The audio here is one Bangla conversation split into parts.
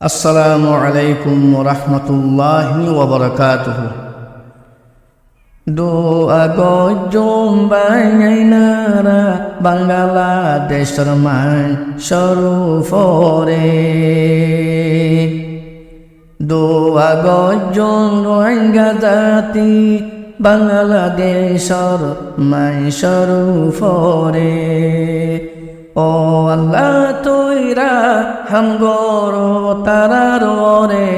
আসসালামু আলাইকুম রহমতুল্লাহ ওবরকাতুহ দোয়া গজম বাইনারা বাংলাদেশের মান সরুফরে দোয়া গজন রোহিঙ্গা জাতি বাংলাদেশর মান সরুফরে ও আল্লাহ তৈরা হাম গরো তারার রে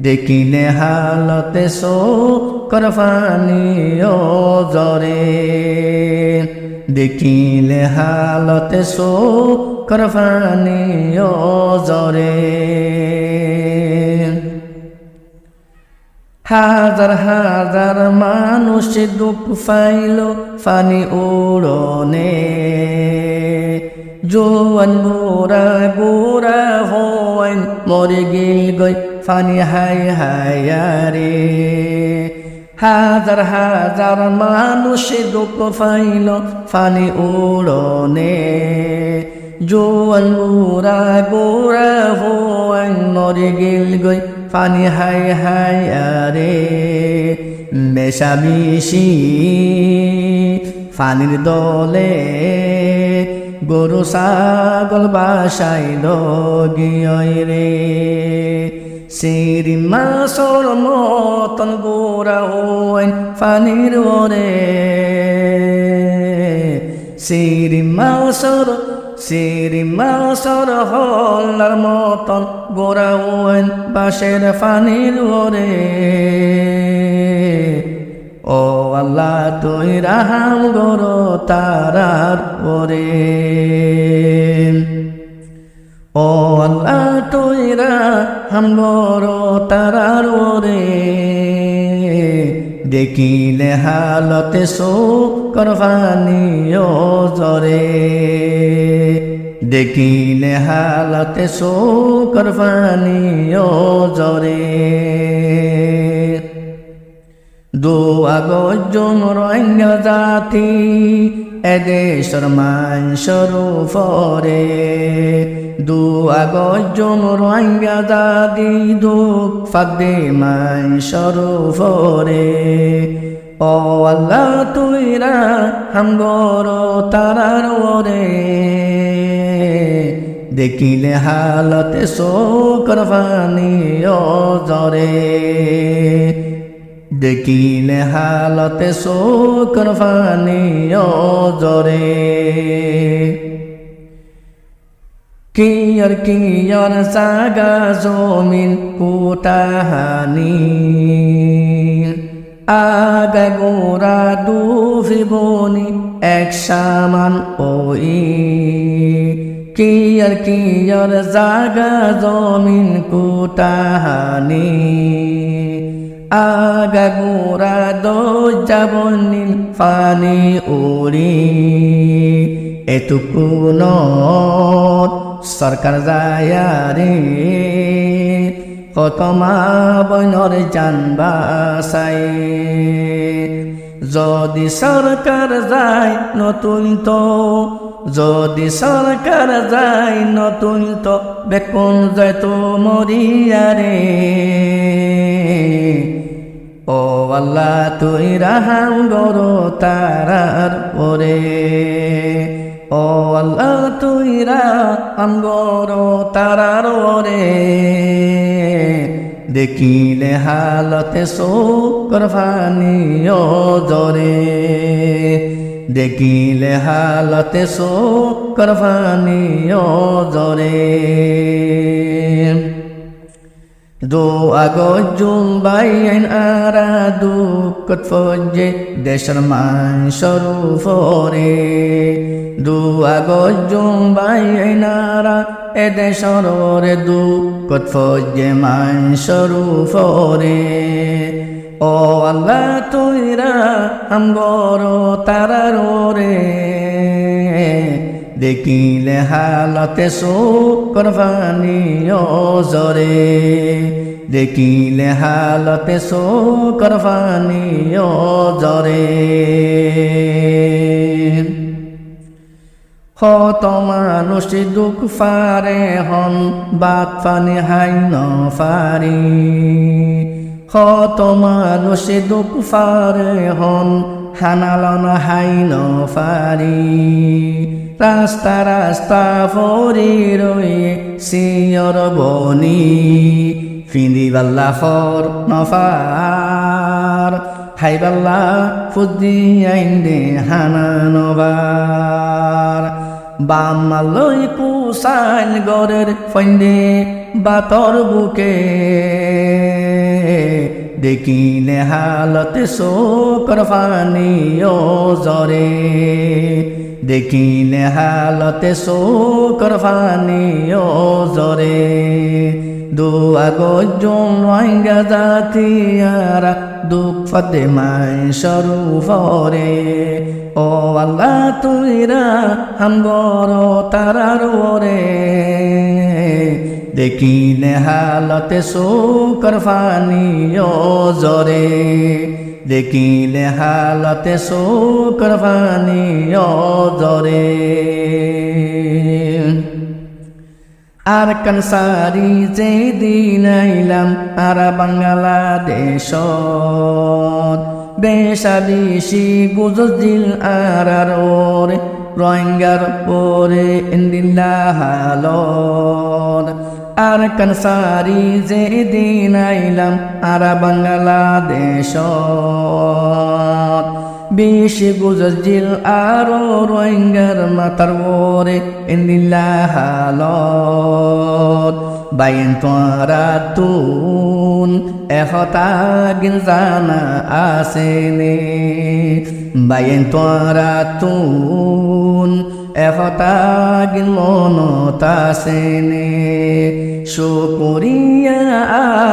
দেখিলে হালতে সো করফানি ও জরে। দেখিলে হালতে সো করফানি ও জরে। হাজার হাজার মানুষ দুঃখ পাইল ফানি উড়নে। জোয়ান বুড়া বুড়া হন মরে গিল গই ফানি হাই হায়ারে হাজার হাজার মানুষ দুঃখ পাইল ফানি উড়নে। জোয়ান বুড়া বুড়া হন মরে গিল গই ফানি হাই হাই আরে মেশামিশি ফানির দলে গরু, ছাগল বাসাইল গিয়ই রে। সিরি মাসর মতন গোরা হইন ফানির ওরে। সিরি মাসর সিরি মাসর হল্লার মতন গোরা ওয়েন বাসের ফানির ওরে ও আল্লাহ, তুই রাহাম গরো তারার ওরে। ও আল্লাহ, তুই রাহাম গরো তারার ওরে। দেখিলে হালতে সো করফানি ও জরে দেখিলে হালতে সো করফানি ও জরে দোয়া গজন রোহিঙ্গা জাতি, এদেশর মান সরুফরে দুঃখ ফাদে মান সরুফরে ও আল্লাহ তুইরা হাম গরো তারার ওরে। দেখিলে হালতে সো করফানি ও জরে দেখিলে হালতে শোকর ফানি জরে। কিয়র কিয়র সাগা জমিন কুটাহানি আগা গোরা ডুবিবনি এক সামান ওই কিয়র কিয়র জাগা জমিন কুটাহানি আগা গোরা দোজাবনিল ফানি উড়ি এটুকু সরকার যায়ারে কত মা বইনর জানবাসাই যদি সরকার যায় নতুন তো, যদি সরকার যায় নতুন তো, বেকুন যায় তো মরিয়ারে ও আল্লাহ, তুই রাহাম গরো তারার ওরে ও আল্লাহ তুইরা রাহাম গরো তারার রে দেখিলে হালতে শোকর ফানি ও জরে। দেখিলে হালতে শোকর দো আগজুম বাইন আরা দুঃখত ফজে দেশের মান সরুফরে দু আগজুম বাইন আরা এ দেশর রে দুঃখত ফজে মান সরুফরে ও আল্লাহ তুইরা হাম গরো তারার রে দেখিলে হালতে শোকর ফানি ও জরে দেখিলে হালতে শোকর ফানি ও জরে হত মানুষ দুঃখ ফারে হন বাত ফানি হাই ন ফারি হত মানুষ দুঃখ ফারে হন, হানালন হাই ন ফারি রাস্তা রাস্তা ফরি রয়ে সিয়র বনি। ফিন্দি বাল্লা ফর নফার হাই বাল্লা ফুদি আইন্দে হানা নবার। বামালই কুসাইল গরের ফন্দে বাতর বুকে, দেখিলে হালতে শোকর ফানি ও জরে দেখিলে হালতে শোকর ফানি ও জরে দুয়া গজন রঙ্গা জাতিয়ারা দুঃখ ফতে মাই সরুফরে ও আল্লাহ তুইরা হামগর তারার ওরে দেখিলে হালতে শোকর ফানি ও জরে দেখিলে হালতে শোকর ও জরে আর কনসারি যে দিন আইলাম, আর বাংলাদেশ বেশা বেশি গুজদিল আর আর রোহিঙ্গার পরে ইন্দিল্লাহাল আর কনসারি যে দিন আইলাম আর বাংলাদেশ বেশি গুজজিল আরও রোহিঙ্গার মাতার ওরে ইন্দিল্লাহাল বাইন তোরা তুন, এহতা গিন জানা আসেনে। বাইন তোরা তুন, এহতা গিন মনত আসেনে। সুপুরিয়া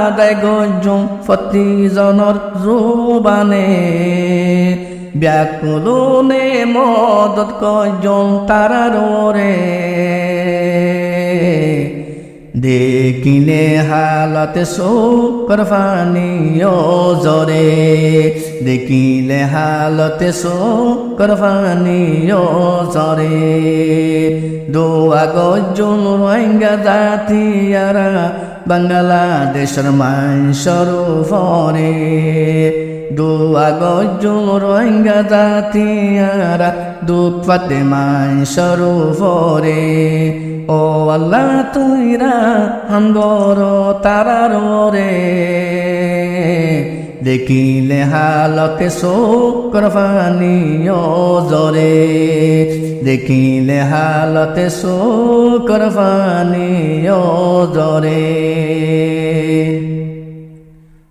আদায় গজম ফতিজনৰ জোবানে। ব্যাকুলনে মদত কজন তারারে দেখিলে হালতে শোকর ফানি ও জরে। দেখিলে হালতে শোকর ফানি ও জরে। দোয়া গজন রোহিঙ্গা জাতিয়ারা বাংলাদেশের মাংসর ফরে দোয়া গজন রোহিঙ্গা জাতিয়ারা দুঃখ ফাতে মাংসর ফরে ও আল্লাহ, তুইরা হামগর তারার রে। দেখিলে হালতে শোকর ফানি ও জরে দেখিলে হালতে শোকর ফানি ও জরে